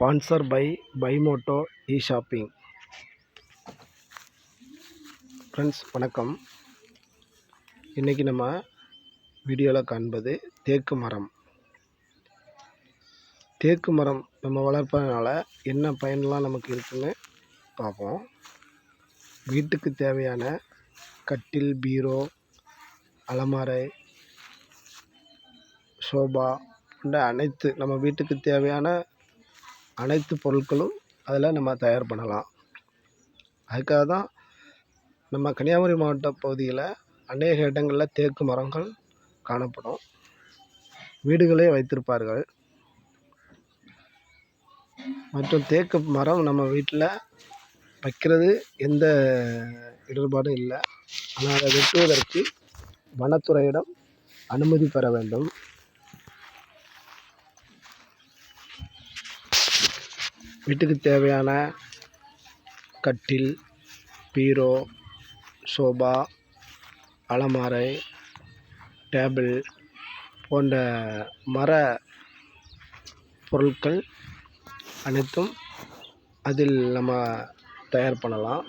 Sponsor by பைமோட்டோ e shopping friends வணக்கம். இன்றைக்கி நம்ம வீடியோவில் காண்பது தேக்கு மரம். தேக்கு மரம் நம்ம வளர்ப்பதனால என்ன பயன்லாம் நமக்கு இருக்குன்னு பார்ப்போம். வீட்டுக்கு தேவையான கட்டில் பீரோ அலமாரை சோபா போன்ற அனைத்து நம்ம வீட்டுக்கு தேவையான அனைத்து பொருட்களும் அதில் நம்ம தயார் பண்ணலாம். அதுக்காக தான் நம்ம கன்னியாகுமரி மாவட்ட பகுதியில் அநேக இடங்களில் தேக்கு மரங்கள் காணப்படும். வீடுகளே வைத்திருப்பார்கள். மற்றும் தேக்கு மரம் நம்ம வீட்டில் வைக்கிறது எந்த இடர்பாடும் இல்லை. ஆனால் அதை வெட்டுவதற்கு வனத்துறையிடம் அனுமதி பெற வேண்டும். வீட்டுக்கு தேவையான கட்டில் பீரோ சோபா அலமாரை டேபிள் போன்ற மர பொருட்கள் அனைத்தும் அதில் நம்ம தயார் பண்ணலாம்.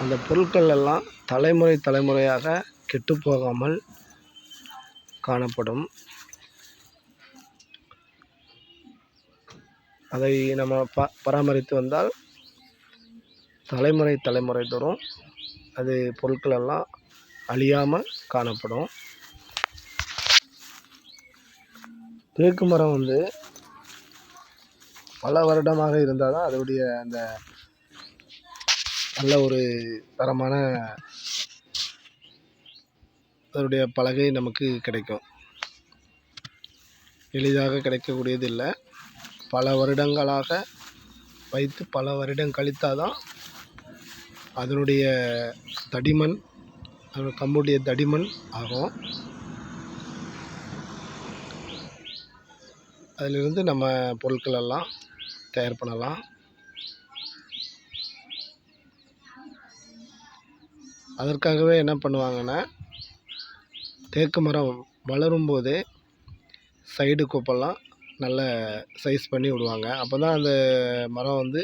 அந்த பொருட்கள் எல்லாம் தலைமுறை தலைமுறையாக கெட்டுப்போகாமல் காணப்படும். அதை நம்ம ப பராமரித்து வந்தால் தலைமுறை தலைமுறை தோறும் அது பொருட்கள் எல்லாம் அழியாமல் காணப்படும். தேக்கு மரம் வந்து பல வருடமாக இருந்தால் தான் அதோடைய அந்த நல்ல ஒரு தரமான அதனுடைய பலகை நமக்கு கிடைக்கும். எளிதாக கிடைக்கக்கூடியது இல்லை பல வருடங்களாக வைத்து பல வருடம் கழித்தால் தான் அதனுடைய தடிமன் அந்த கம்புடைய தடிமன் ஆகும். அதிலிருந்து நம்ம பொருட்கள் எல்லாம் தயார் பண்ணலாம். அதற்காகவே என்ன பண்ணுவாங்கன்னா தேக்கு மரம் வளரும்போதே சைடு கோப்பெல்லாம் நல்ல சைஸ் பண்ணி விடுவாங்க. அப்போ தான் அந்த மரம் வந்து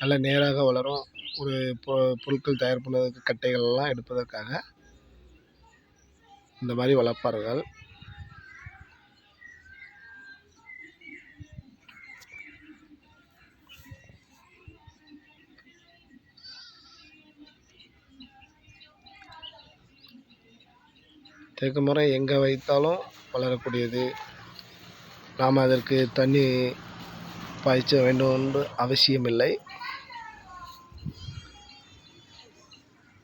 நல்ல நேராக வளரும். ஒரு பொ பொருட்கள் தயார் பண்ணுவதற்கு கட்டைகள் எல்லாம் எடுப்பதற்காக இந்த மாதிரி வளர்ப்பார்கள். தேக்கு மரம் எங்கே வைத்தாலும் வளரக்கூடியது. நாம் அதற்கு தண்ணி பாய்ச்ச வேண்டும் என்று அவசியமில்லை.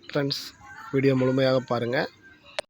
ஃப்ரெண்ட்ஸ் வீடியோ முழுமையாக பாருங்கள்